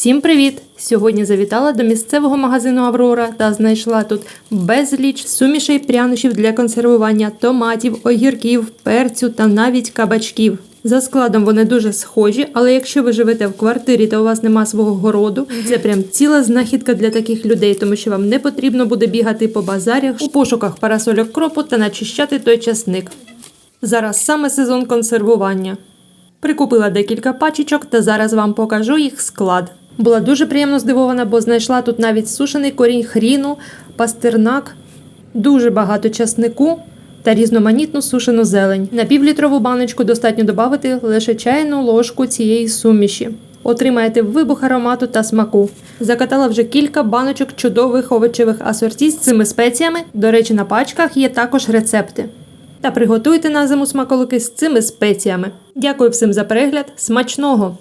Всім привіт! Сьогодні завітала до місцевого магазину Аврора та знайшла тут безліч сумішей прянощів для консервування томатів, огірків, перцю та навіть кабачків. За складом вони дуже схожі, але якщо ви живете в квартирі та у вас нема свого городу, це прям ціла знахідка для таких людей, тому що вам не потрібно буде бігати по базарях у пошуках парасольок кропу та начищати той часник. Зараз саме сезон консервування. Прикупила декілька пачечок та зараз вам покажу їх склад. Була дуже приємно здивована, бо знайшла тут навіть сушений корінь хріну, пастернак, дуже багато часнику та різноманітну сушену зелень. На півлітрову баночку достатньо додати лише чайну ложку цієї суміші. Отримаєте вибух аромату та смаку. Закатала вже кілька баночок чудових овочевих асорті з цими спеціями. До речі, на пачках є також рецепти. Та приготуйте на зиму смаколики з цими спеціями. Дякую всім за перегляд. Смачного!